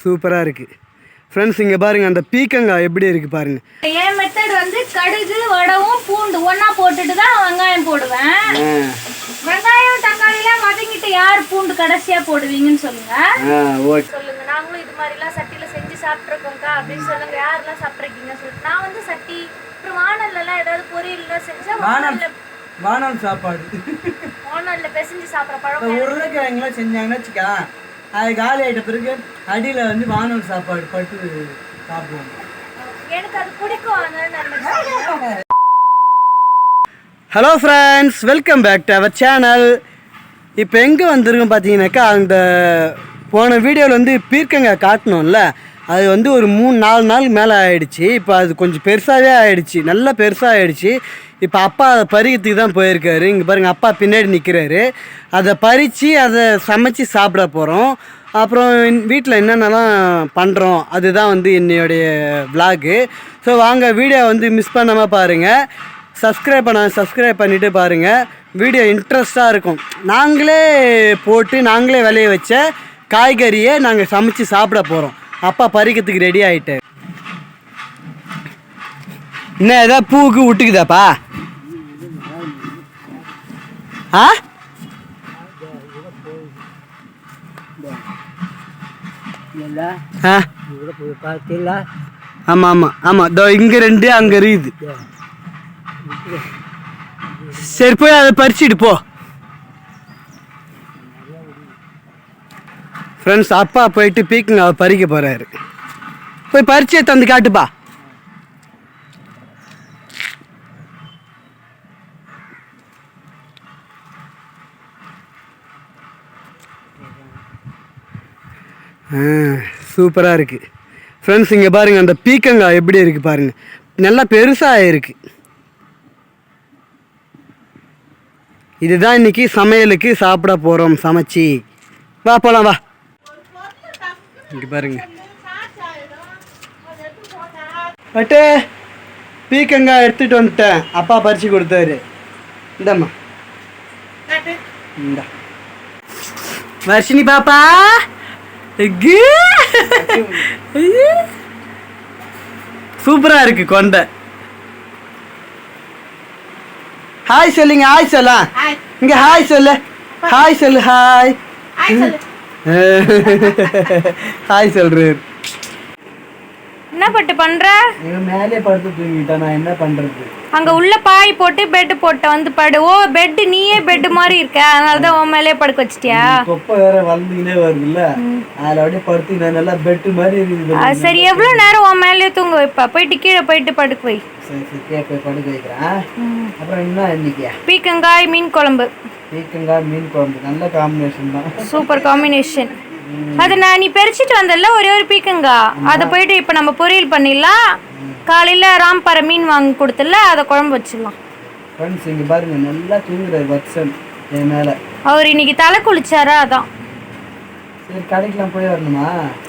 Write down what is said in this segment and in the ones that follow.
சூப்பராக இருக்குது ஃப்ரெண்ட்ஸ் இங்கே பாருங்கள் அந்த பீக்கங்காய் எப்படி இருக்குது பாருங்கள் என் மெத்தட் வந்து கடுகு வடவும் பூண்டு ஒண்ணா போட்டுட்டு தான் வெங்காயம் போடுவேன். வெங்காயம் தக்காளிலாம் வதங்கிட்டு யார் பூண்டு கடைசியா போடுவீங்கன்னு சொல்லுங்க. ஓகே. சொல்லுங்க நாங்களும் இது மாதிரிலாம் சட்டியில செஞ்சு சாப்பிட்ருக்கோம்க்கா அப்படின்னு சொல்லுங்க. யாரெல்லாம் சாப்பிட்ருக்கீங்க சொல்லிட்டு நான் வந்து சட்டி அப்புறம் வானல்லாம் ஏதாவது பொரியல்லாம் செஞ்சா வானல்ல வானல் சாப்பாடு. வானல்ல பிசைஞ்சு சாப்பிட்ற பழக்கம் உருளைக்கிழங்குலாம் செஞ்சாங்கன்னு வச்சுக்கா அது காலி ஆகிட்ட பிறகு அடியில் வந்து வானல் சாப்பாடு பட்டு சாப்பிடுவோம். எனக்கு அது பிடிக்கும். Hello friends welcome back to our channel இப்போ எங்கே வந்திருக்கோம் பார்த்தீங்கன்னாக்கா அந்த போன வீடியோவில் வந்து பீர்க்கங்காய் காட்டணும்ல அது வந்து ஒரு மூணு நாலு நாள் மேலே ஆயிடுச்சு. இப்போ அது கொஞ்சம் பெருசாகவே ஆயிடுச்சு. நல்லா பெருசாக ஆயிடுச்சு. இப்போ அப்பா அதை பறிக்கிறதுக்கு தான் போயிருக்காரு. இங்கே பாருங்கள் அப்பா பின்னாடி நிற்கிறாரு அதை பறித்து அதை சமைச்சு சாப்பிட போகிறோம் அப்புறம் வீட்டில் என்னென்னலாம் பண்ணுறோம் அதுதான் வந்து என்னுடைய விலாகு ஸோ வாங்க வீடியோ வந்து மிஸ் பண்ணாமல் பாருங்கள் சப்ஸ்கிரைப் பண்ண சப்ஸ்கிரைப் பண்ணிவிட்டு பாருங்கள் வீடியோ இன்ட்ரெஸ்ட்டாக இருக்கும். நாங்களே போட்டு நாங்களே விளைய வச்ச காய்கறியை நாங்கள் சமைச்சு சாப்பிட போகிறோம் அப்பா பறிக்கிறதுக்கு ரெடி ஆகிட்டு என்ன ஏதாவது பூவுக்கு விட்டுக்குதாப்பா? ஆ? ஆ. ஆமாம் ஆமாம் ஆமாம் இதோ இங்கே ரெண்டு அங்கே இருக்குது. சரி போய் அதை பறிச்சுட்டு போ. ஃப்ரெண்ட்ஸ் அப்பா போயிட்டு பீக்கிங் அவர் பறிக்க போகிறாரு போய் பறிச்சே தந்து காட்டுப்பா. சூப்பராக இருக்குது ஃப்ரெண்ட்ஸ் இங்கே பாருங்கள் அந்த பீக்கங்காய் எப்படி இருக்குது பாருங்கள் நல்லா பெருசாக இருக்குது இதுதான் இன்னைக்கு சமையலுக்கு சாப்பிட போகிறோம் சமைச்சி. வா போகலாம் வா. இங்கே பாருங்க. பட்டு பீக்கங்காய் எடுத்துட்டு வந்துட்டேன். அப்பா பறிச்சு கொடுத்தாரு. இந்தம்மா. இந்தா. வர்ஷினி பாப்பா! சூப்பரா இருக்கு கொண்டை. ஹாய் சொல்லுங்க ஹாய் சொல்லலாம். இங்க ஹாய் சொல்லு. ஹாய் சொல்லு ஹாய் ஹாய் சொல்றாரு என்ன பட்டு பண்ற? மேலே படுத்து தூங்கிட்டேன் நான் என்ன பண்றது? அங்க உள்ள பாய் போட்டு பெட் போட்டு வந்து படு. ஓ பெட் நீயே பெட் மாதிரி இருக்க. அதனால தான் உன் மேலே படுக்க வச்சிட்டியா? தொப்பை வேற வளர்ந்துக்கினே வருதுல்ல. அதில் அப்படியே படுத்து நான் நல்லா பெட்டு மாதிரி இருக்குது சரி எவ்வளவு நேரம் உன் மேலே தூங்க வைப்ப? போயிட்டு கீழே போயிட்டு படுக்க வை. சரி சரி போய் படுக்க வைக்கிறேன் அப்புறம் என்ன இன்னைக்கு? பீக்கங்காய் மீன் குழம்பு. பீக்கங்காய் மீன் குழம்பு. நல்ல காம்பினேஷன் தான். சூப்பர் காம்பினேஷன் அது நான் நீ பறிச்சிட்டு வந்தல ஒரே ஒரு பீக்கங்கா. அதை போயிட்டு இப்போ நம்ம பொரியல் பண்ணிடலாம். காலையில ராம்பாறை மீன் வாங்கி கொடுத்தல அதை குழம்பு வச்சிடலாம் ஃப்ரெண்ட்ஸ் இங்கே பாருங்க நல்லா தூங்குறாரு வட்சன் என் மேலே. அவர் இன்னைக்கு தலை குளிச்சாரா அதான். சரி கடைக்கெலாம் போய் வரணுமா?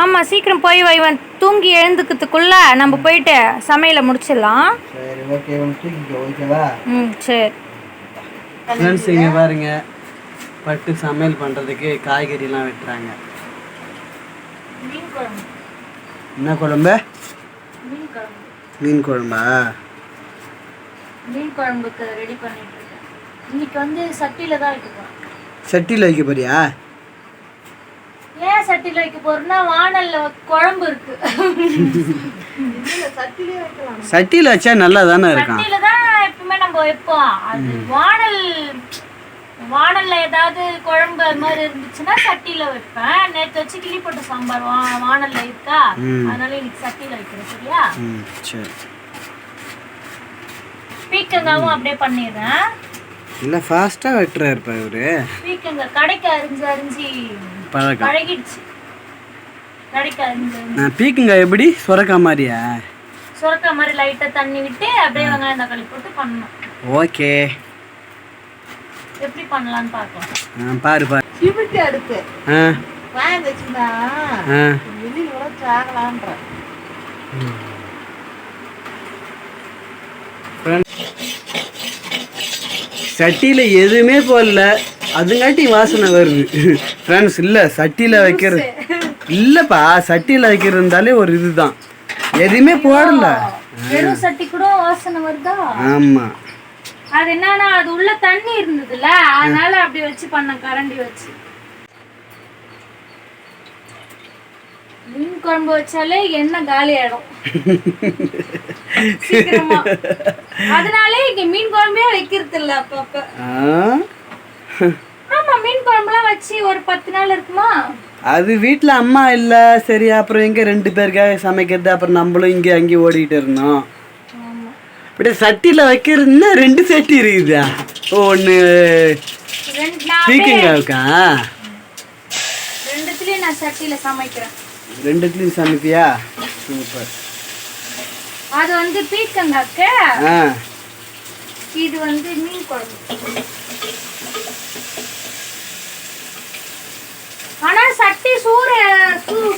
ஆமா சீக்கிரம் போய் வை இவன் தூங்கி எழுந்துக்கிறதுக்குள்ள நம்ம போயிட்டு சமையலை முடிச்சிடலாம். சரி ஓகே உனக்கு தூக்கிக்கோ ஓகேவா? ம் சரி. ஃப்ரெண்ட்ஸ் இங்கே பாருங்க பட்டு சமையல் பண்ணுறதுக்கு காய்கறிலாம் வெட்டுறாங்க. என்ன குழம்பு? மீன் குழம்பு மீன் குழம்பா மீன் குழம்புக்கு ரெடி பண்ணிட்டு இருக்கேன் இன்னைக்கு வந்து சட்டியில தான் வைக்க போறேன். சட்டியில் வைக்க போறியா? ஏன் சட்டியில வைக்க போறேன்னா வானல்ல குழம்பு இருக்கு. சட்டியில் வச்சா நல்லா தானே இருக்கும் சட்டியில தான் எப்பவுமே நம்ம வைப்போம். அது வானல் வானல்ல ஏதாவது குழம்பு அது மாதிரி இருந்துச்சுன்னா சட்டியில வைப்பேன். நேத்து வச்சு கிளி போட்ட சாம்பார் வா வானல்ல இருக்கா? அதனால இன்னைக்கு சட்டியில வைக்கிறேன் சரியா? சரி. பீக்கங்காவும் அப்படியே பண்ணிடுறேன். இல்லை ஃபாஸ்ட்டாக வெட்டுறாரு இப்போ இவரு. பீக்கங்காய் கடைக்கு அரிஞ்சு அரிஞ்சு பழகிடுச்சு. கடைக்கு அரிஞ்சு பீக்குங்க எப்படி? சுரக்கா மாதிரியா? சுரக்கா மாதிரி லைட்டா தண்ணி விட்டு அப்படியே வெங்காயம் தக்காளி போட்டு பண்ணணும். ஓகே. எப்படி பண்ணலாம்னு பார்க்கலாம். பாரு பாரு. சிமெண்ட் அடுப்பு வாங்கிச்சுன்னா ஆ. வெளியில் கூட சாகலான்ற. சட்டியில் எதுவுமே போடல. அதுங்காட்டி வாசனை வருது. ஃப்ரெண்ட்ஸ் இல்லை சட்டியில் வைக்கிறது. இல்லைப்பா சட்டியில் வைக்கிறதுனாலே ஒரு இதுதான். எதுவுமே போடல. வெறும் சட்டி கூட வாசனை வருதா? ஆமாம் அது என்னன்னா அது உள்ள தண்ணி இருந்ததுல அதனால அப்படி வச்சு பண்ண கரண்டி வச்சு. மீன் குழம்பு வச்சாலே எண்ணெய் காலி ஆயிடும். சீக்கிரமா. அதனாலே இங்க மீன் குழம்பே வைக்கிறது இல்ல அப்பப்ப ஆமா மீன் குழம்புலாம் வச்சு ஒரு பத்து நாள் இருக்குமா? அது வீட்டில் அம்மா இல்லை சரி அப்புறம் எங்கே ரெண்டு பேருக்காக சமைக்கிறது அப்புறம் நம்மளும் இங்கே அங்கேயும் ஓடிக்கிட்டு இருந்தோம். இப்படி சட்டியில் வைக்கிறதுன்னா ரெண்டு சட்டி இருக்குதா ஒன்று ரெண்டு நான் பீக்கங்காவுக்கா ரெண்டுத்துலயும் நான் சட்டியில சமைக்கிறேன் ரெண்டுத்துலேயும் சமைப்பியா சூப்பர் அது வந்து பீக்கங்காக்கு ஆ இது வந்து மீன் குழம்பு ஆனா சட்டி சூடு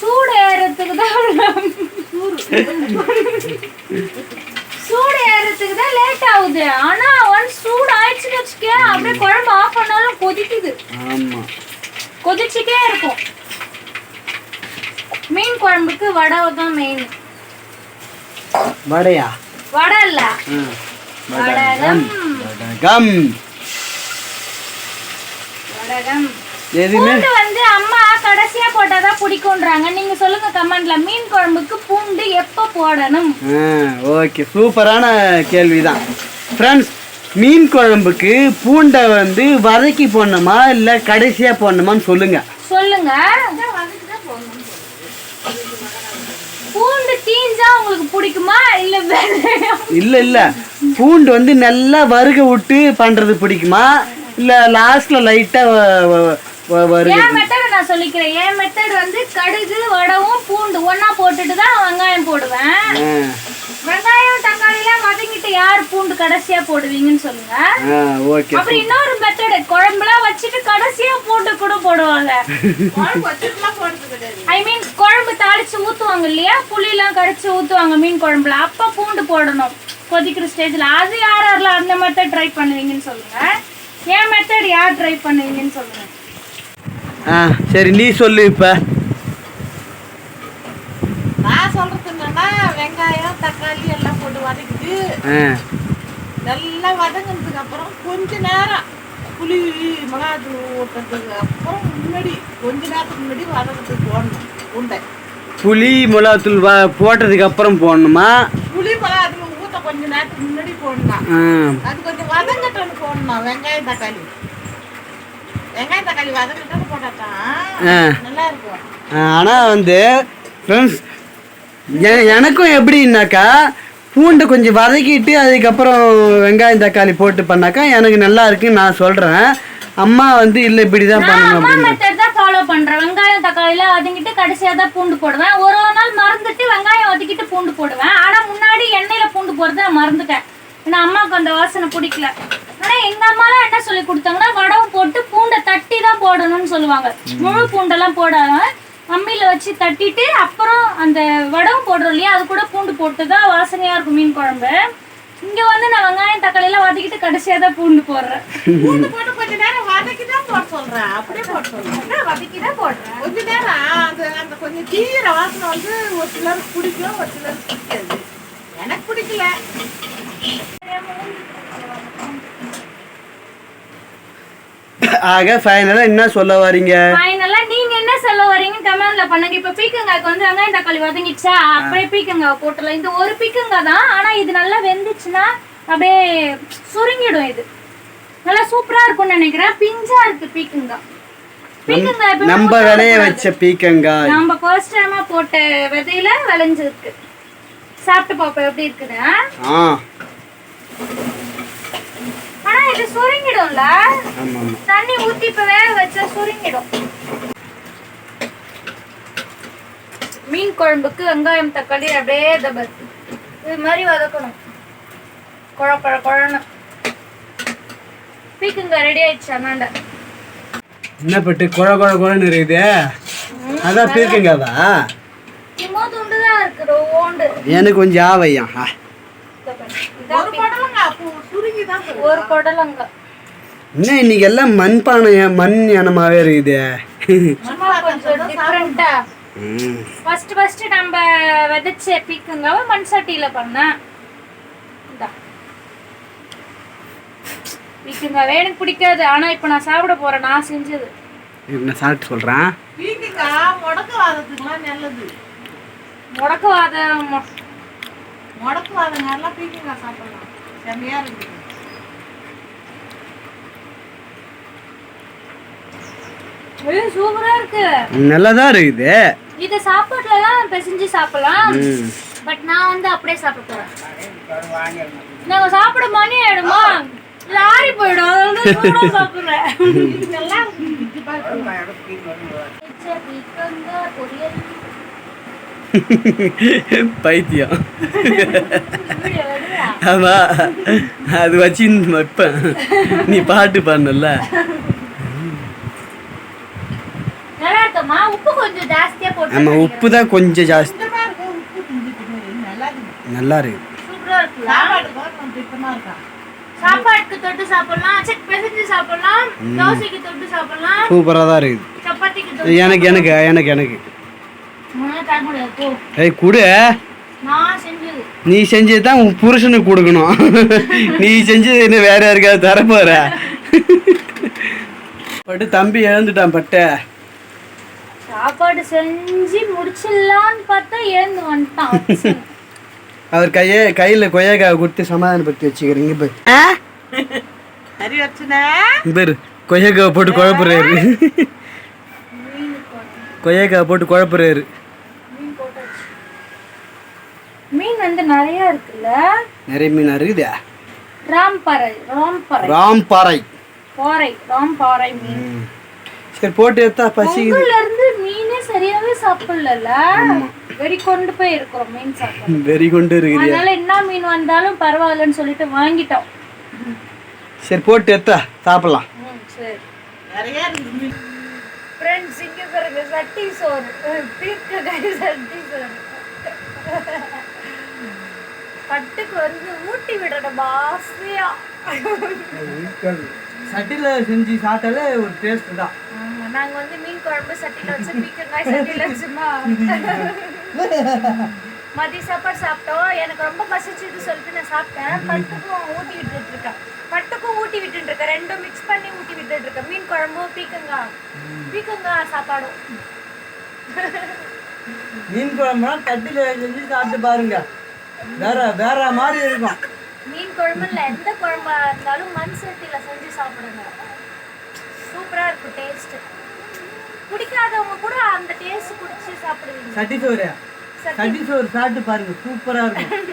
சூடு ஏறதுக்கு தான் சூடு ஏறதுக்கு தான் லேட் ஆகுது. ஆனா ஒன்ஸ் சூடு ஆயிடுச்சுன்னு வச்சுக்கே அப்படியே குழம்பு ஆஃப் பண்ணாலும் கொதிக்குது. ஆமாம் கொதிச்சுட்டே இருக்கும். மீன் குழம்புக்கு வடை தான் மெயின் வடையா? வடை இல்ல. வடகம். வடகம். வடகம். எதுவுமே வந்து அம்மா கடைசியா போட்டாதான் பிடிக்கும்ன்றாங்க. நீங்க சொல்லுங்க கமெண்ட்ல மீன் குழம்புக்கு பூண்டு எப்ப போடணும்? ஓகே. சூப்பரான கேள்வி தான் ஃப்ரெண்ட்ஸ் மீன் குழம்புக்கு பூண்டை வந்து வதக்கி போடணுமா இல்லை கடைசியாக போடணுமான்னு சொல்லுங்கள் சொல்லுங்க. பூண்டு தீஞ்சா உங்களுக்கு பிடிக்குமா இல்ல இல்லை இல்லை. பூண்டு வந்து நல்லா வறுக விட்டு பண்ணுறது பிடிக்குமா இல்லை லாஸ்ட்டில் லைட்டாக வறுக என் மெத்தட் நான் சொல்லிக்கிறேன். என் மெத்தட் வந்து கடுகு வடவும் பூண்டு ஒண்ணா போட்டுட்டு தான் வெங்காயம் போடுவேன். வெங்காயம் தக்காளி எல்லாம் வதங்கிட்டு யார் பூண்டு கடைசியா போடுவீங்கன்னு சொல்லுங்க. ஆ ஓகே. அப்புறம் இன்னொரு மெத்தட் குழம்புலாம் வச்சுட்டு கடைசியா பூண்டு கூட போடுவாங்க. ஐ மீன் குழம்பு தாளிச்சு ஊத்துவாங்க இல்லையா? புளியெல்லாம் கடிச்சு ஊத்துவாங்க மீன் குழம்புல. அப்ப பூண்டு போடணும். கொதிக்கிற ஸ்டேஜ்ல அது யார் யாரெல்லாம் அந்த மெத்தட் ட்ரை பண்ணுவீங்கன்னு சொல்லுங்க. என் மெத்தட் யார் ட்ரை பண்ணுவீங்கன்னு சொல்லுங்க. ஆ சரி நீ சொல்லு இப்போ. நான் சொல்றது என்னன்னா வெங்காயம் தக்காளி எல்லாம் போட்டு வதக்கிட்டு நல்லா வதங்கினதுக்கு அப்புறம் கொஞ்ச நேரம் புளி மிளகாத்தூள் ஊற்றுறதுக்கு அப்புறம் முன்னாடி கொஞ்ச நேரத்துக்கு முன்னாடி வதக்கிறதுக்கு போடணும் உண்டை புளி மிளகாத்தூள் வ போட்டதுக்கு அப்புறம் போடணுமா? புளி மிளகாத்தூள் ஊற்ற கொஞ்ச நேரத்துக்கு முன்னாடி போடணும். அது கொஞ்சம் வதங்கட்டோன்னு போடணும் வெங்காயம் தக்காளி வெங்காயம் தக்காளி வதங்கட்டோன்னு போட்டா ஆ. தான் நல்லா இருக்கும் ஆனால் வந்து ஃப்ரெண்ட்ஸ் எனக்கும் எப்படின்னாக்கா பூண்டை கொஞ்சம் வதக்கிட்டு அதுக்கப்புறம் வெங்காயம் தக்காளி போட்டு பண்ணாக்கா எனக்கு நல்லா இருக்குன்னு நான் சொல்கிறேன் அம்மா வந்து இல்லை இப்படி தான் பண்ணணும் அம்மா அப்படின்னு. மெத்தட் தான் ஃபாலோ பண்றேன். வெங்காயம் தக்காளி எல்லாம் வதங்கிட்டு கடைசியா தான் பூண்டு போடுவேன். ஒரு ஒரு நாள் மறந்துட்டு வெங்காயம் வதக்கிட்டு பூண்டு போடுவேன். ஆனா முன்னாடி எண்ணெயில பூண்டு போடுறத நான் மறந்துட்டேன். ஏன்னா அம்மாவுக்கு அந்த வாசனை பிடிக்கல. ஆனா எங்க அம்மாலாம் என்ன சொல்லி கொடுத்தாங்கன்னா வடவும் போட்டு போடணும்னு சொல்லுவாங்க. முழு பூண்டெல்லாம் போடாம அம்மியில வச்சு தட்டிட்டு அப்புறம் அந்த வடவும் போடுறோம் இல்லையா அது கூட பூண்டு போட்டு தான் வாசனையா இருக்கும் மீன் குழம்பு. இங்க வந்து நான் வெங்காயம் தக்காளி எல்லாம் வதக்கிட்டு கடைசியா தான் பூண்டு போடுறேன். பூண்டு போட்டு கொஞ்ச நேரம் வதக்கி தான் போட சொல்றேன். அப்படியே போட சொல்றேன். வதக்கி தான் போடுறேன். கொஞ்ச நேரம் அந்த அந்த கொஞ்சம் தீவிர வாசனை வந்து ஒரு சிலருக்கு பிடிக்கும் ஒரு சிலருக்கு பிடிக்காது. எனக்கு பிடிக்கல. ஆக ஃபைனலாக என்ன சொல்ல வரீங்க? ஃபைனலா நீங்க என்ன சொல்ல வரீங்க? கமெண்ட்ல பண்ணுங்க. இப்ப பீக்கங்காய்க்கு வந்து வெங்காயம் தக்காளி வதங்கிச்சா அப்படியே பீக்கங்காய் போட்டுலாம் இந்த ஒரு பீக்கங்காய் தான். ஆனா இது நல்லா வெந்துச்சுன்னா அப்படியே சுருங்கிடும் இது. நல்லா சூப்பரா இருக்கும்னு நினைக்கிறேன். பிஞ்சா இருக்கு பீக்கங்காய். நம்ம விளைய வச்ச பீக்கங்காய். நம்ம ஃபர்ஸ்ட் டைமா போட்ட விதையில விளைஞ்சிருக்கு. சாப்பிட்டு பாப்போம். எப்படி இருக்குன்னு? இது சுருங்கிடும்ல? தண்ணி ஊத்தி இப்ப வேக வச்சா சுருங்கிடும். மீன் குழம்புக்கு வெங்காயம் தக்காளி அப்படியே தபர் இது மாதிரி வதக்கணும். குழ குழ குழன்னு. பீக்குங்க ரெடி ஆயிடுச்சு அண்ணாண்ட. என்ன பட்டு? குழ குழ குழன்னு இருக்குது. அதான் இருக்குது ஓண்டு. எனக்கு கொஞ்சம் ஆவையா. ஒரு படலங்க என்ன இன்னைக்கு எல்லாம் மண் இனமாவே இருக்குது. சும்மா கொஞ்சம் டிஃப்ரெண்டா ம். ஃபர்ஸ்ட் ஃபர்ஸ்ட் நம்ம விதைச்ச பீக்கங்காவை மண் சட்டியில பண்ணேன் இந்தா. பீக்கங்காவே எனக்கு பிடிக்காது. ஆனா இப்போ நான் சாப்பிட போறேன் நான் செஞ்சது. நான் சாப்பிட்டு சொல்கிறேன் பீக்கங்காய் முடக்குவாதத்துக்குலாம் நல்லது. முடக்குவாதம் முடக்குவாதங்கெல்லாம் பீக்கங்காய் சாப்பிடலாம். செம்மையா இருக்குது. சூப்பரா இருக்கு. நல்லா தான் இருக்குது. இத சாப்பாட்டுல பிசைஞ்சு சாப்பிடலாம். பட் நான் வந்து அப்படியே சாப்பிட போறேன். நாங்க சாப்பிட மணி ஆயிடுமா? ஆறி போயிடும். அதனால சாப்பிடுறேன். இது பைத்தியம். ஆமா. அது வச்சு வைப்பேன் நீ பாட்டு பாடணும்ல இருக்கம்மா உப்பு தான் கொஞ்சம் ஜாஸ்தி. நல்லா இருக்கு இருக்கா? சாப்பாட்டுக்கு தொட்டு சாப்பிடலாம். செக் பிசைஞ்சு சாப்பிடலாம். தோசைக்கு தொட்டு சாப்பிடலாம். சூப்பராக தான் இருக்குது. சப்பாத்திக்கு எனக்கு எனக்கு எனக்கு எனக்கு. ஏய் கொடு. நான் நீ செஞ்சது தான் உன் புருஷனுக்கு கொடுக்கணும். நீ செஞ்சது என்ன வேற யாருக்காவது தர போற பட்டு தம்பி இழந்துட்டான் பட்டை. சாப்பாடு செஞ்சு முடிச்சிடலான்னு பார்த்தா எழுந்து வந்துட்டான். அவர் கையை கையில் கொய்யாக்காய் கொடுத்து சமாதானப்படுத்தி வச்சுக்கிறீங்க இப்போ பேர் கொய்யாக்காவை போட்டு குழப்புறாரு. கொய்யாக்காவை போட்டு குழப்புறாரு மீன் போட்டாச்சு மீன் வந்து நிறைய இருக்குல்ல? நிறைய மீன் இருக்குதா ராம்பறை ராம்பறை. ராம்பாறை. பாறை ராம்பாறை மீன். சரி போட்டு எடுத்தா பசி இருந்து மீனே சரியாவே சாப்பிடல வெறி கொண்டு போய் இருக்கிறோம் மீன் சாப்பிட. வெறி கொண்டு இருக்குது அதனால என்ன மீன் வந்தாலும் பரவாயில்லன்னு சொல்லிட்டு வாங்கிட்டோம். சரி போட்டு எடுத்தா சாப்பிடலாம். சரி. நிறைய இருக்குது ஃப்ரெண்ட்ஸ் இங்க பாருங்க சட்டி சோறு. பீர்க்க கறி சட்டி சோறு. பட்டுக்கு வந்து ஊட்டி விடணும் ஆசையா சட்டியில் செஞ்சு சாப்பிட்டாலே ஒரு டேஸ்ட் தான். நாங்க வந்து மீன் குழம்பு சட்டில வச்சு பீக்கங்காய் சட்டில வச்சுமா? மதிய சாப்பாடு சாப்பிட்டோம். எனக்கு ரொம்ப பசிச்சுது சொல்லிட்டு நான் சாப்பிட்டேன். பட்டுக்கும் ஊட்டி விட்டுட்டு இருக்கேன் பட்டுக்கும் ஊட்டி விட்டுட்டு இருக்கேன் ரெண்டும் மிக்ஸ் பண்ணி ஊட்டி விட்டுட்டு இருக்கேன் மீன் குழம்பும் பீக்கங்காய் பீக்கங்காய் சாப்பாடும். மீன் குழம்புலாம் தட்டில் செஞ்சு சாப்பிட்டு பாருங்க. வேற வேற மாதிரி இருக்கும். மீன் குழம்புல எந்த குழம்பா இருந்தாலும் மண் சட்டியில செஞ்சு சாப்பிடுங்க. சூப்பரா இருக்கும் டேஸ்ட் பிடிக்காதவங்க கூட அந்த டேஸ்ட் குடிச்சு சாப்பிடுவீங்க. சட்டி சோறு சட்டி- சோறு சாப்பிட்டு பாருங்க சூப்பரா இருக்கும்.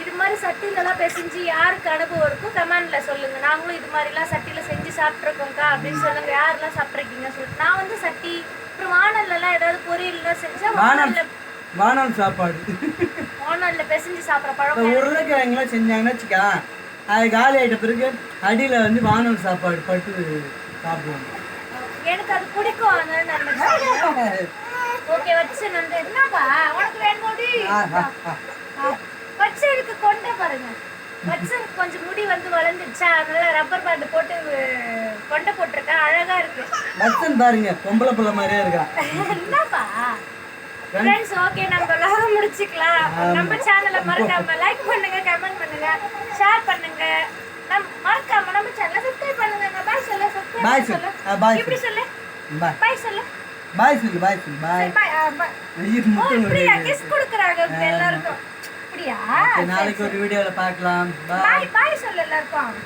இது மாதிரி சட்டில எல்லாம் பிசைஞ்சு யாருக்கு அனுபவம் இருக்கோ கமெண்ட்ல சொல்லுங்க. நாங்களும் இது மாதிரி எல்லாம் சட்டில செஞ்சு சாப்பிட்டுருக்கோம்க்கா அப்படின்னு சொல்லுங்க. யாரெல்லாம் சாப்பிட்ருக்கீங்க சொல்லிட்டு. நான் வந்து சட்டி அப்புறம் வானல்ல எல்லாம் ஏதாவது பொரியல் எல்லாம் செஞ்சா வானல்ல வானல் சாப்பாடு. வானல்ல பிசைஞ்சு சாப்பிட்ற இப்போ பழக்கம் உருளைக்கிழங்குலாம் செஞ்சாங்கன்னு வச்சுக்கா அது காலி ஆயிட்ட பிறகு அடியில் வந்து வானல் சாப்பாடு பட்டு சாப்பிடுவாங்க. எனக்கு அது பிடிக்கும். அதனால நான் ஓகே வச்சு நன்றி. என்னப்பா? உனக்கு வேணுமோடி ஆ, ஆ, ஆ. வச்சதுக்கு கொண்ட பாருங்க. வச்சதுக்கு கொஞ்சம் முடி வந்து வளர்ந்துருச்சா? அதனால ரப்பர் பேண்ட் போட்டு கொண்டை போட்டிருக்கேன். அழகா இருக்கு. பக்தன் பாருங்க பொம்பளை பிள்ளை மாதிரியே இருக்கா? என்னப்பா? ஃப்ரெண்ட்ஸ் ஓகே நம்ம எல்லாம் முடிச்சுக்கலாம். நம்ம சேனலை மறக்காம லைக் பண்ணுங்க கமெண்ட் பண்ணுங்க ஷேர் பண்ணுங்க. நம் மறக்காம நம்ம சேனலை சப்ஸ்கிரைப் பண்ணுங்க. பாய் சொல்ல பாய் சொல்லு. பாய் இப்படி சொல்லு. பாய் பாய் சொல்லு. பாய் சொல்லு பாய் சொல்லு. பாய் பாய் பாய் ஐயோ, கொடுக்குது. கிஸ் கொடுக்குறாங்க. எல்லாருக்கும். அப்படியா? நாளைக்கு ஒரு வீடியோவில் பார்க்கலாம். பாய் பாய். சொல்லு எல்லாருக்கும்